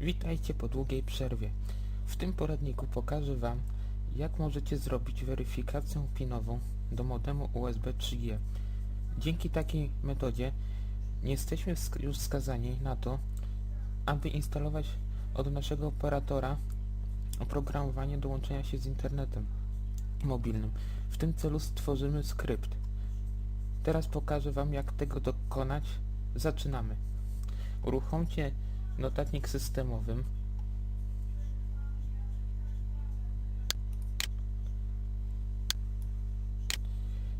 Witajcie po długiej przerwie. W tym poradniku pokażę Wam, jak możecie zrobić weryfikację pinową do modemu USB 3G. Dzięki takiej metodzie nie jesteśmy już skazani na to, aby instalować od naszego operatora oprogramowanie do łączenia się z internetem mobilnym. W tym celu stworzymy skrypt. Teraz pokażę Wam, jak tego dokonać. Zaczynamy. Uruchomcie notatnik systemowym.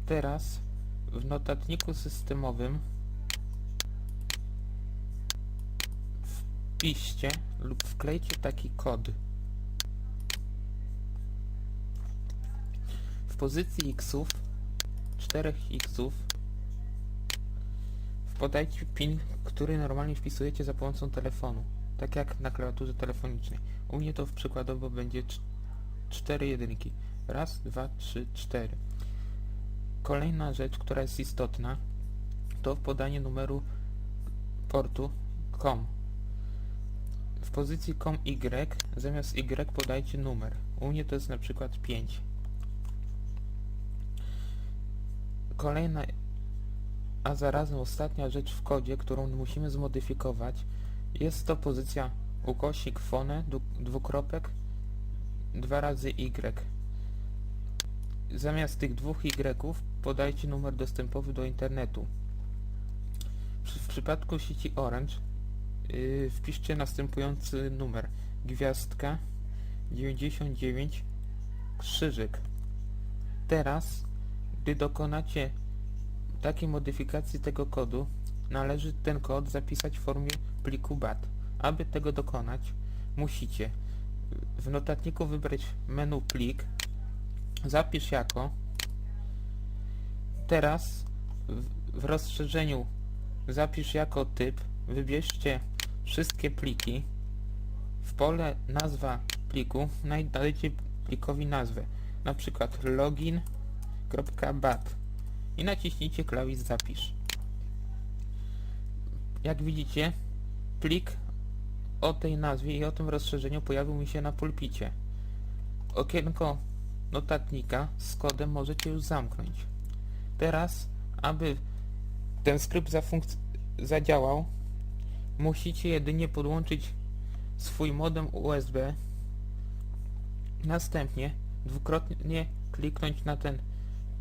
Teraz w notatniku systemowym wpiszcie lub wklejcie taki kod. W pozycji xów, 4 xów, podajcie PIN, który normalnie wpisujecie za pomocą telefonu, tak jak na klawiaturze telefonicznej. U mnie to przykładowo będzie 4 jedynki. Raz, dwa, trzy, cztery. Kolejna rzecz, która jest istotna, to podanie numeru portu COM. W pozycji COM Y zamiast Y podajcie numer. U mnie to jest na przykład 5. Kolejna a zarazem ostatnia rzecz w kodzie, którą musimy zmodyfikować, jest to pozycja ukośnik fone, dwukropek, dwa razy y. Zamiast tych dwóch y podajcie numer dostępowy do internetu. W, przypadku sieci Orange yy, wpiszcie następujący numer. Gwiazdka 99 krzyżyk. Teraz, gdy dokonacie takiej modyfikacji tego kodu należy ten kod zapisać w formie pliku BAT. Aby tego dokonać, musicie w notatniku wybrać menu plik, zapisz jako, teraz w, rozszerzeniu zapisz jako typ, wybierzcie wszystkie pliki, w pole nazwa pliku dajcie plikowi nazwę, na przykład login.bat i naciśnijcie klawisz zapisz. Jak widzicie, plik o tej nazwie i o tym rozszerzeniu pojawił mi się na pulpicie. Okienko notatnika z kodem możecie już zamknąć. Teraz, aby ten skrypt zadziałał, musicie jedynie podłączyć swój modem USB, następnie dwukrotnie kliknąć na ten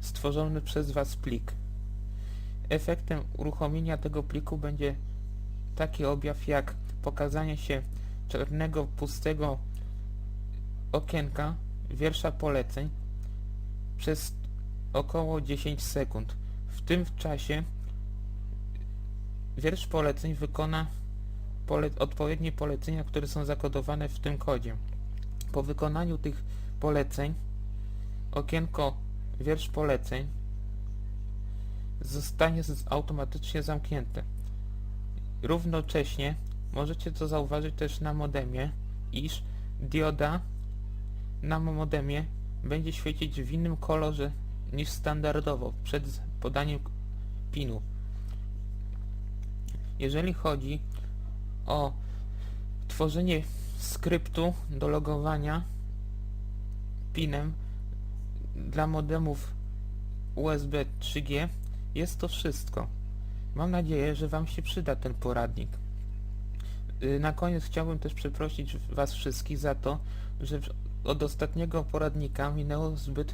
stworzony przez Was plik. Efektem uruchomienia tego pliku będzie taki objaw jak pokazanie się czarnego, pustego okienka wiersza poleceń przez około 10 sekund. W tym czasie wiersz poleceń wykona pole odpowiednie polecenia, które są zakodowane w tym kodzie. Po wykonaniu tych poleceń okienko wiersz poleceń zostanie automatycznie zamknięty. Równocześnie możecie to zauważyć też na modemie, iż dioda na modemie będzie świecić w innym kolorze niż standardowo przed podaniem pinu. Jeżeli chodzi o tworzenie skryptu do logowania pinem dla modemów USB 3G jest to wszystko. Mam nadzieję, że Wam się przyda ten poradnik. Y, na koniec chciałbym też przeprosić Was wszystkich za to, że od ostatniego poradnika minęło zbyt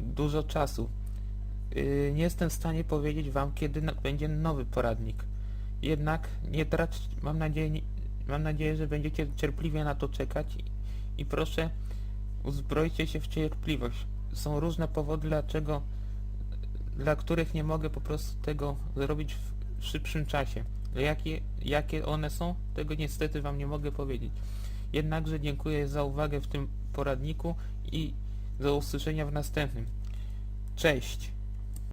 dużo czasu. Y, nie jestem w stanie powiedzieć Wam, kiedy będzie nowy poradnik. Jednak nie trać, mam nadzieję, mam nadzieję, że będziecie cierpliwie na to czekać i proszę uzbrojcie się w cierpliwość są różne powody, dlaczego, dla których nie mogę po prostu tego zrobić w szybszym czasie. Jakie, jakie one są, tego niestety Wam nie mogę powiedzieć. Jednakże dziękuję za uwagę w tym poradniku i do usłyszenia w następnym. Cześć!